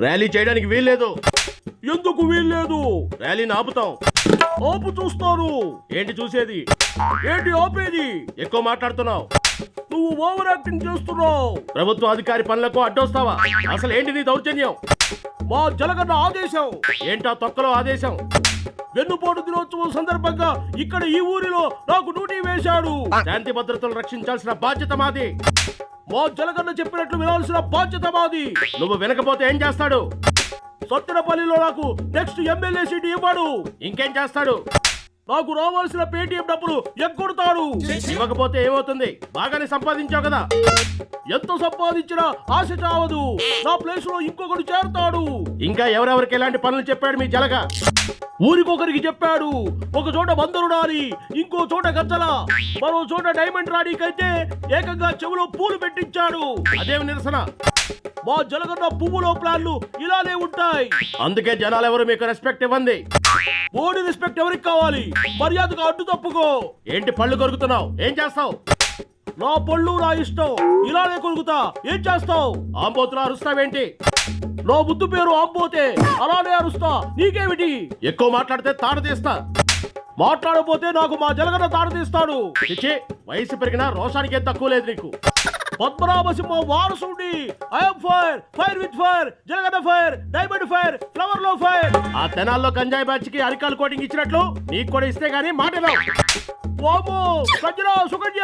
Rally చేయడానికి వీల్లేదు. ఎందుకు వీల్లేదు? ర్యాలీని ఆపుతాం. ఆపు చూస్తారు. ఏంటి చూసేది? ఏంటి ఆపేది? ఎక్కువ మాట్లాడుతున్నావు. నువ్వు ఓవర్ యాక్టింగ్ చేస్తున్నావు. ప్రభుత్వ అధికారి పనులకు అడ్డొస్తావా? అసలు ఏంటి నీ దౌర్జన్యం? మా జలగన్న ఆదేశం. ఏంటా తొక్కలో ఆదేశం? వెన్నుపోటు దినోత్సవం సందర్భంగా ఇక్కడ ఈ ఊరిలో నాకు డ్యూటీ వేశాడు. శాంతి భద్రతలు రక్షించాల్సిన బాధ్యత మాది. మా జలగన్న చెప్పినట్లు వినాల్సిన బాధ్యత మాది. నువ్వు వినకపోతే ఏం చేస్తాడు? సత్తెనపల్లిలో నాకు నెక్స్ట్ ఎమ్మెల్యే సీట్ ఇవ్వడు. ఇంకేం చేస్తాడు? నాకు రావాల్సిన పేటీఎం డబ్బులు ఎగ్గొడతాడు. ఇవ్వకపోతే ఏమవుతుంది? బాగానే సంపాదించావు కదా? ఎంత సంపాదించినా ఆశ చావదు. నా ప్లేస్లో ఇంకొకడు చేరతాడు. ఇంకా ఎవరెవరికి ఎలాంటి పనులు చెప్పాడు మీ జలగ? ఊరికొకరికి చెప్పాడు ఒక చోట బందరు రాని ఇంకో చోట గజ్జల. మరో చోట డైమండ్ రాణికైతే ఏకంగా చెవులో పూలు పెట్టించాడు. అదేమి నిరసన? మా జలగన్న పువ్వులో ప్లాన్లు ఇలానే ఉంటాయి. అందుకే జనాలు ఎవరు మీకు రెస్పెక్ట్ ఇవ్వండి. ఓడి రెస్పెక్ట్ ఎవరికి కావాలి? మర్యాదగా అడ్డు తప్పుకో. ఏంటి పళ్ళు కొరుకుతున్నావు? ఏం చేస్తావు? నా పళ్ళు నా ఇష్టం. ఇలానే కొరుకుతా. ఏం చేస్తావు? ఆంబోతులా అరుస్తావేంటి? నా ముద్దు పేరు ఆంబోతే అలానే అరుస్తా. నీకేమిటి? ఎక్కువ మాట్లాడితే తాడు తీస్తా. మాట్లాడపోతే నాకు మా జలగన తాడు తీస్తాడు. వయసు పెరిగినా రోషానికి ఏం తక్కువ లేదు నీకు. Padmanabhasimha వారసుడి I'm fire fire with fire Jalaganna fire diamond fire ఫ్లవర్లో fire ఆ తెనాల్లో గంజాయి బ్యాచ్కి అరికాలు కోటింగ్ ఇచ్చినట్లు నీకు కూడా ఇస్తే గానీ మాట వాము వామ్మో సంజన సుకన్య!